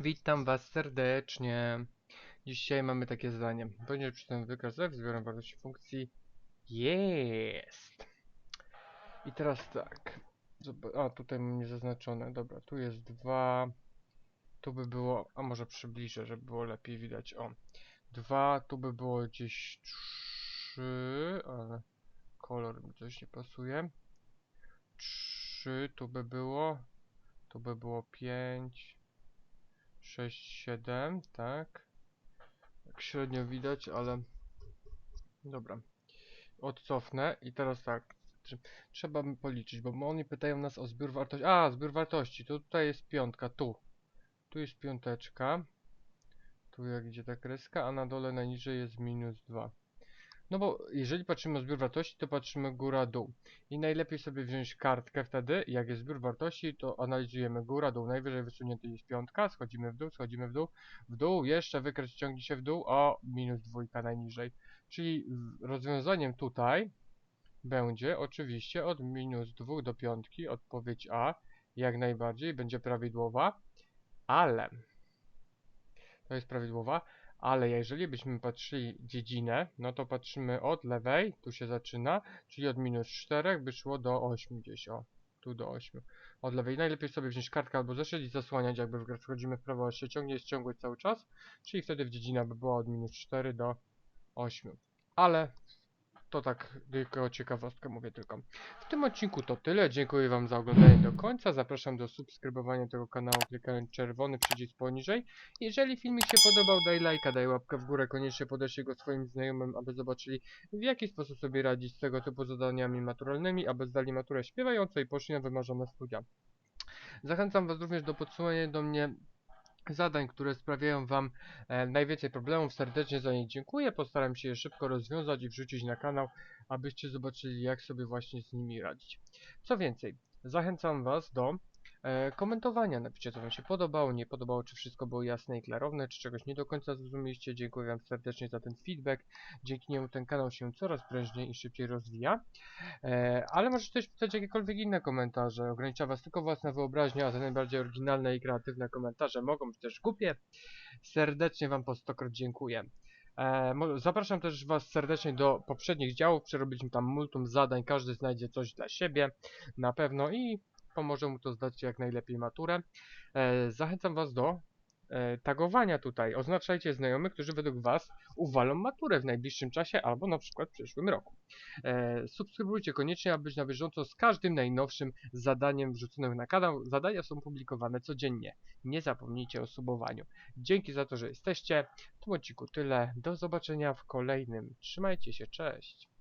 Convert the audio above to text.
Witam was serdecznie. Dzisiaj mamy takie zdanie. Poniżej przeczytany wykaz F, zbiorem wartości funkcji. Jest. I teraz tak. A, tutaj mam niezaznaczone. Dobra, tu jest dwa. Tu by było, a może przybliżę, żeby było lepiej widać. O. Dwa, tu by było gdzieś trzy, ale kolor mi coś nie pasuje. Trzy, tu by było. Tu by było pięć. 6, 7, tak. Tak średnio widać, ale dobra. Odcofnę i teraz tak. Tr- Trzeba policzyć, bo oni pytają nas o zbiór wartości. A, zbiór wartości. To tutaj jest piątka, tu. Tu jest piąteczka. Tu jak idzie ta kreska, a na dole najniżej jest minus 2. No bo jeżeli patrzymy o zbiór wartości, to patrzymy góra-dół. I najlepiej sobie wziąć kartkę wtedy, jak jest zbiór wartości, to analizujemy góra-dół. Najwyżej wysunięty jest piątka, schodzimy w dół, schodzimy w dół, w dół, jeszcze wykres ciągnie się w dół, o minus dwójka najniżej. Czyli rozwiązaniem tutaj będzie oczywiście od minus 2 do piątki, odpowiedź A, jak najbardziej, będzie prawidłowa, ale, to jest prawidłowa, ale jeżeli byśmy patrzyli dziedzinę, no to patrzymy od lewej, tu się zaczyna, czyli od minus 4 by szło do 8 gdzieś, o, tu do 8. Od lewej najlepiej sobie wziąć kartkę albo zeszyt i zasłaniać, jakby wchodzimy w prawo, się ciągnie, jest ciągłość cały czas, czyli wtedy w dziedzina by była od minus 4 do 8. Ale to tak tylko ciekawostkę mówię tylko. W tym odcinku to tyle. Dziękuję Wam za oglądanie do końca. Zapraszam do subskrybowania tego kanału klikając czerwony przycisk poniżej. Jeżeli filmik się podobał, daj lajka, daj łapkę w górę. Koniecznie podeślij go swoim znajomym, aby zobaczyli w jaki sposób sobie radzić z tego typu zadaniami maturalnymi, aby zdali maturę śpiewającą i poszli na wymarzone studia. Zachęcam Was również do podsyłania do mnie zadań, które sprawiają Wam e, najwięcej problemów. Serdecznie za nie dziękuję. Postaram się je szybko rozwiązać i wrzucić na kanał, abyście zobaczyli, jak sobie właśnie z nimi radzić. Co więcej, zachęcam Was do komentowania. Napiszcie, co Wam się podobało, nie podobało, czy wszystko było jasne i klarowne, czy czegoś nie do końca zrozumieliście. Dziękuję Wam serdecznie za ten feedback. Dzięki niemu ten kanał się coraz prężniej i szybciej rozwija. E, ale możecie też pisać jakiekolwiek inne komentarze. Ogranicza Was tylko własna wyobraźnia, a te najbardziej oryginalne i kreatywne komentarze mogą być też głupie. Serdecznie Wam po stokroć dziękuję. E, zapraszam też Was serdecznie do poprzednich działów. Przerobiliśmy tam multum zadań. Każdy znajdzie coś dla siebie na pewno i pomoże mu to zdać jak najlepiej maturę. E, zachęcam Was do e, tagowania tutaj. Oznaczajcie znajomych, którzy według Was uwalą maturę w najbliższym czasie albo na przykład w przyszłym roku. E, subskrybujcie koniecznie, aby być na bieżąco z każdym najnowszym zadaniem wrzuconym na kanał. Zadania są publikowane codziennie. Nie zapomnijcie o subowaniu. Dzięki za to, że jesteście. W tym odcinku tyle. Do zobaczenia w kolejnym. Trzymajcie się, cześć.